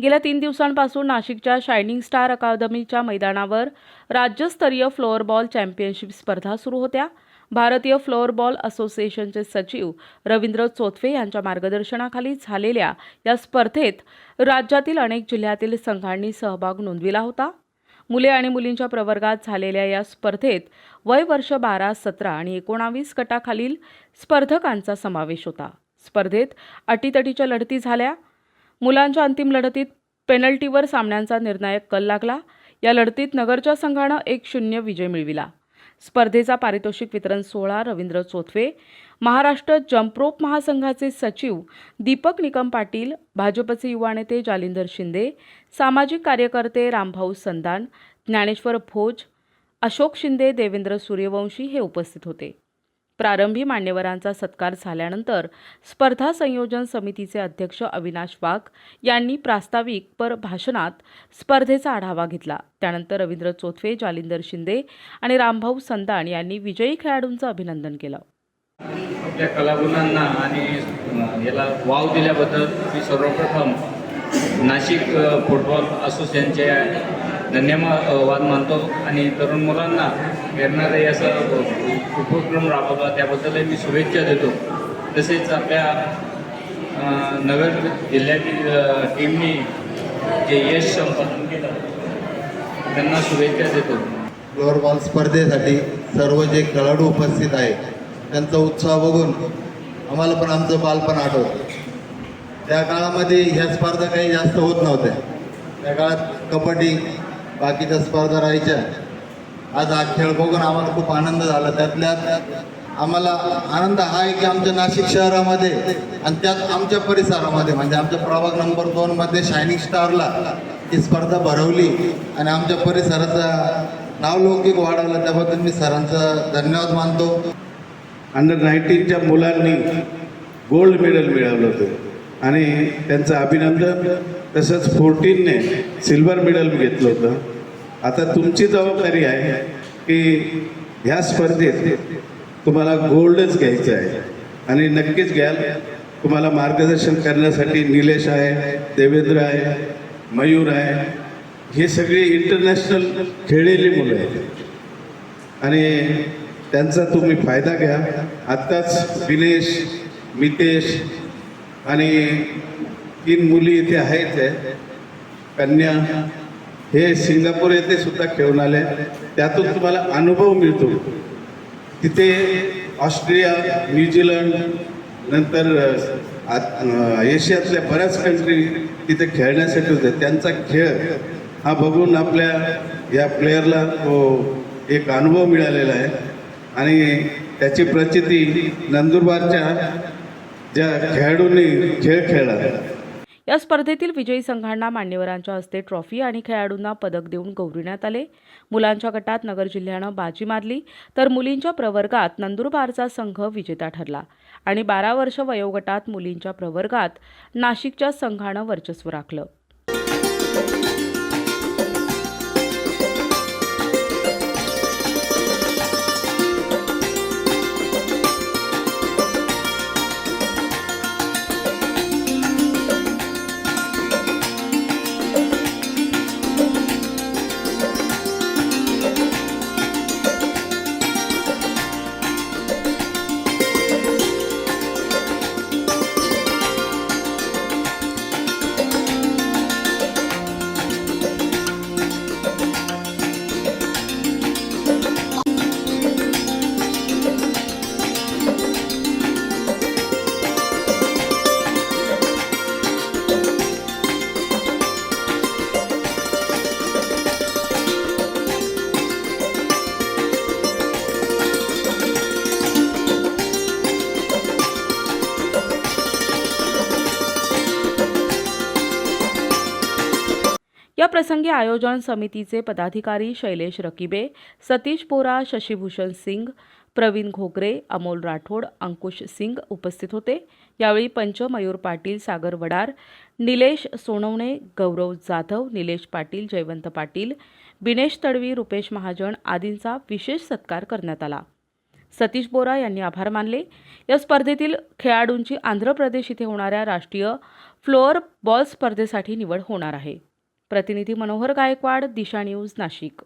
गेल्या तीन दिवसांपासून नाशिकच्या शायनिंग स्टार अकादमीच्या मैदानावर राज्यस्तरीय फ्लोअरबॉल चॅम्पियनशिप स्पर्धा सुरू होत्या. भारतीय फ्लोअरबॉल असोसिएशनचे सचिव रवींद्र चोथवे यांच्या मार्गदर्शनाखाली झालेल्या या स्पर्धेत राज्यातील अनेक जिल्ह्यातील संघांनी सहभाग नोंदविला होता. मुले आणि मुलींच्या प्रवर्गात झालेल्या या स्पर्धेत वय वर्ष बारा सतरा आणि एकोणावीस गटाखालील स्पर्धकांचा समावेश होता. स्पर्धेत अटीतटीच्या लढती झाल्या. मुलांच्या अंतिम लढतीत पेनल्टीवर सामन्यांचा निर्णायक कल लागला. या लढतीत नगरच्या संघानं एक शून्य विजय मिळविला. स्पर्धेचा पारितोषिक वितरण सोहळा रवींद्र चोथवे महाराष्ट्र जम्प्रोप महासंघाचे सचिव दीपक निकम पाटील भाजपचे युवा नेते जालिंदर शिंदे सामाजिक कार्यकर्ते रामभाऊ संदान ज्ञानेश्वर भोज अशोक शिंदे देवेंद्र सूर्यवंशी हे उपस्थित होते. प्रारंभी मान्यवरांचा सत्कार झाल्यानंतर स्पर्धा संयोजन समितीचे अध्यक्ष अविनाश वाघ यांनी प्रास्ताविक पर भाषणात स्पर्धेचा आढावा घेतला. त्यानंतर रवींद्र चोथवे जालिंदर शिंदे आणि रामभाऊ संदाण यांनी विजयी खेळाडूंचं अभिनंदन केलं. आपल्या कलागुणांना आणि याला वाव दिल्याबद्दल मी सर्वप्रथम नाशिक फुटबॉल असोसिएशनचे धन्यवाद मानतो आणि तरुण मुलांना प्रेरणादायी असा उपक्रम राबवला त्याबद्दलही मी शुभेच्छा देतो. तसेच आपल्या नगर जिल्ह्यातील टीमने टीमनी जे यश संपादन केलं त्यांना शुभेच्छा देतो. फ्लोअरबॉल स्पर्धेसाठी सर्व जे खेळाडू उपस्थित आहे त्यांचा उत्साह बघून आम्हाला पण आमचं बालपण आठवतं. त्या काळामध्ये ह्या स्पर्धा काही जास्त होत नव्हत्या. त्या काळात कबड्डी बाकीच्या स्पर्धा राहायच्या. आज हा खेळ बघून आम्हाला खूप आनंद झाला. त्यातल्या त्यात आम्हाला आनंद हा आहे की आमच्या नाशिक शहरामध्ये आणि त्यात आमच्या परिसरामध्ये म्हणजे आमच्या प्रभाग नंबर दोनमध्ये शायनिंग स्टारला ही स्पर्धा भरवली आणि आमच्या परिसराचा नावलौकिक वाढवलं. त्याबद्दल मी सरांचा धन्यवाद मानतो. अंडर नाईन्टीनच्या मुलांनी गोल्ड मेडल मिळवलं होतं. आणि त्यांचं अभिनंदन तसंच फोर्टीनने सिल्वर मेडल घेतलं होतं. आता तुमची जबाबदारी आहे की ह्या स्पर्धेत तुम्हाला गोल्डच घ्यायचं आहे. आणि नक्कीच घ्याल. तुम्हाला मार्गदर्शन करण्यासाठी निलेश आहे देवेंद्र आहे मयूर आहे. हे सगळी इंटरनॅशनल खेळलेली मुलं आहेत. आणि त्यांचा तुम्ही फायदा घ्या. आत्ताच दिनेश मितेश आणि तीन मुली इथे आहेत कन्या हे सिंगापूर येथे सुद्धा खेळून आले. त्यातून तुम्हाला अनुभव मिळतो. तिथे ऑस्ट्रेलिया न्यूझीलंड नंतर आ- एशियातल्या बऱ्याच कंट्री तिथे खेळण्यासाठी होते. त्यांचा खेळ हा बघून आपल्या या प्लेयरला तो एक अनुभव मिळालेला आहे. आणि त्याची प्रचिती नंदुरबारच्या ज्या खेळाडूंनी खेळ खेळला या स्पर्धेतील विजयी संघांना मान्यवरांच्या हस्ते ट्रॉफी आणि खेळाडूंना पदक देऊन गौरविण्यात आले. मुलांच्या गटात नगर जिल्ह्यानं बाजी मारली तर मुलींच्या प्रवर्गात नंदुरबारचा संघ विजेता ठरला आणि बारा वर्ष वयोगटात मुलींच्या प्रवर्गात नाशिकच्या संघानं वर्चस्व राखलं. या प्रसंगी आयोजन समितीचे पदाधिकारी शैलेश रकिबे सतीश बोरा शशीभूषण सिंग प्रवीण घोगरे अमोल राठोड अंकुश सिंग उपस्थित होते. यावेळी पंच मयूर पाटील सागर वडार निलेश सोनवणे गौरव जाधव निलेश पाटील जयवंत पाटील बिनेश तडवी रुपेश महाजन आदींचा विशेष सत्कार करण्यात आला. सतीश बोरा यांनी आभार मानले. या स्पर्धेतील खेळाडूंची आंध्र प्रदेश इथे होणाऱ्या राष्ट्रीय फ्लोअर बॉल स्पर्धेसाठी निवड होणार आहे. प्रतिनिधी मनोहर गायकवाड दिशा न्यूज नाशिक.